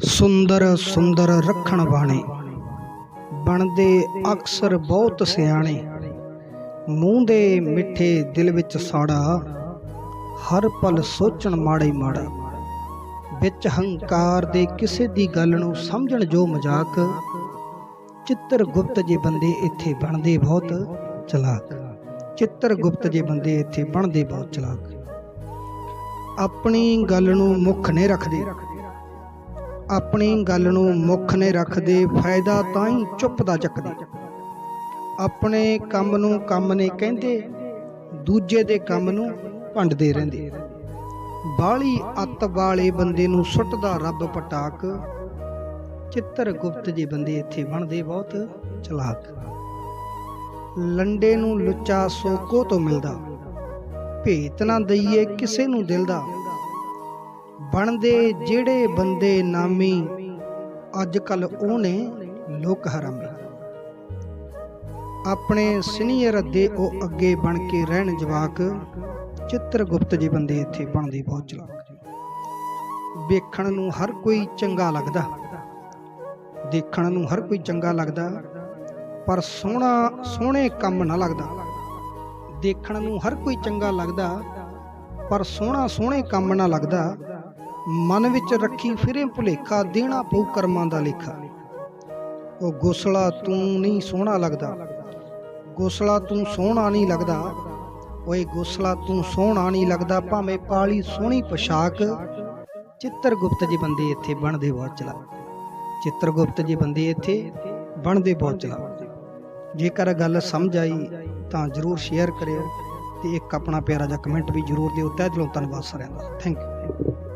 ਸੁੰਦਰ ਸੁੰਦਰ ਰੱਖਣ ਬਾਣੇ। ਬਣਦੇ ਅਕਸਰ ਬਹੁਤ ਸਿਆਣੇ। ਮੂੰਹ ਦੇ ਮਿੱਠੇ ਦਿਲ ਵਿੱਚ ਸਾੜਾ। ਹਰ ਪਲ ਸੋਚਣ ਮਾੜੇ ਮਾੜਾ। ਵਿੱਚ ਹੰਕਾਰ ਦੇ ਕਿਸੇ ਦੀ ਗੱਲ ਨੂੰ ਸਮਝਣ ਜੋ ਮਜ਼ਾਕ। ਚਿੱਤਰ ਗੁਪਤ ਜੇ ਬੰਦੇ ਇੱਥੇ ਬਣਦੇ ਬਹੁਤ ਚਲਾਕ। ਚਿੱਤਰ ਗੁਪਤ ਜੇ ਬੰਦੇ ਇੱਥੇ ਬਣਦੇ ਬਹੁਤ ਚਲਾਕ। ਆਪਣੀ ਗੱਲ ਨੂੰ ਮੁੱਖ ਨਹੀਂ ਰੱਖਦੇ। ਆਪਣੀ ਗੱਲ ਨੂੰ ਮੁੱਖ ਨੇ ਰੱਖਦੇ, ਫਾਇਦਾ ਤਾਂ ਹੀ ਚੁੱਪ ਦਾ ਚੱਕਦੇ। ਆਪਣੇ ਕੰਮ ਨੂੰ ਕੰਮ ਨੇ ਕਹਿੰਦੇ, ਦੂਜੇ ਦੇ ਕੰਮ ਨੂੰ ਭੰਡਦੇ ਰਹਿੰਦੇ। ਬਾਲੀ ਅੱਤ ਵਾਲੇ ਬੰਦੇ ਨੂੰ ਸੁੱਟਦਾ ਰੱਬ ਪਟਾਕ ਚਿੱਤਰ ਗੁਪਤ ਜੇ ਬੰਦੇ ਇੱਥੇ ਬਣਦੇ ਬਹੁਤ ਚਲਾਕ। ਲੰਡੇ ਨੂੰ ਲੁੱਚਾ ਸੋਕੋ ਤੋਂ ਮਿਲਦਾ, ਭੇਤ ਨਾ ਦਈਏ ਕਿਸੇ ਨੂੰ ਦਿਲ ਦਾ। ਬਣਦੇ ਜਿਹੜੇ ਬੰਦੇ ਨਾਮੀ ਅੱਜ ਕੱਲ ਉਹ ਨੇ ਲੋਕ ਹਰਾਮੀ। ਆਪਣੇ ਸੀਨੀਅਰ ਦੇ ਉਹ ਅੱਗੇ ਬਣ ਕੇ ਰਹਿਣ ਜਵਾਕ ਚਿੱਤਰ ਗੁਪਤ ਜੀ ਬੰਦੇ ਇੱਥੇ ਬਣਦੇ ਬਹੁਤ ਚਲਾਕ ਵੇਖਣ ਨੂੰ ਹਰ ਕੋਈ ਚੰਗਾ ਲੱਗਦਾ, ਦੇਖਣ ਨੂੰ ਹਰ ਕੋਈ ਚੰਗਾ ਲੱਗਦਾ, ਪਰ ਸੋਹਣਾ, ਸੋਹਣੇ ਕੰਮ ਨਾ ਲੱਗਦਾ। ਦੇਖਣ ਨੂੰ ਹਰ ਕੋਈ ਚੰਗਾ ਲੱਗਦਾ, ਪਰ ਸੋਹਣਾ, ਸੋਹਣੇ ਕੰਮ ਨਾ ਲੱਗਦਾ। ਮਨ ਵਿੱਚ ਰੱਖੀ ਫਿਰੇ ਭੁਲੇਖਾ, ਦੇਣਾ ਪਊ ਕਰਮਾਂ ਦਾ ਲੇਖਾ। ਉਹ ਗੋਸਲਾ, ਤੂੰ ਨਹੀਂ ਸੋਹਣਾ ਲੱਗਦਾ। ਗੋਸਲਾ, ਤੂੰ ਸੋਹਣਾ ਨਹੀਂ ਲੱਗਦਾ। ਓਏ ਗੋਸਲਾ, ਤੂੰ ਸੋਹਣਾ ਨਹੀਂ ਲੱਗਦਾ, ਭਾਵੇਂ ਪਾਲੀ ਸੋਹਣੀ ਪੋਸ਼ਾਕ। ਚਿੱਤਰ ਗੁਪਤ ਜੀ ਬੰਦੇ ਇੱਥੇ ਬਣਦੇ ਬਹੁਤ ਚਲਾ। ਚਿੱਤਰ ਗੁਪਤ ਜੀ ਬੰਦੇ ਇੱਥੇ ਬਣਦੇ ਬਹੁਤ ਚਲਾ। ਜੇਕਰ ਗੱਲ ਸਮਝ ਆਈ, ਤਾਂ ਜਰੂਰ ਸ਼ੇਅਰ ਕਰਿਓ ਤੇ ਇੱਕ ਆਪਣਾ ਪਿਆਰਾ ਜਿਹਾ ਕਮੈਂਟ ਵੀ ਜਰੂਰ ਦਿਓ। ਤਹਿ ਦਿਲੋਂ ਧੰਨਵਾਦ ਸਾਰਿਆਂ ਦਾ। Thank you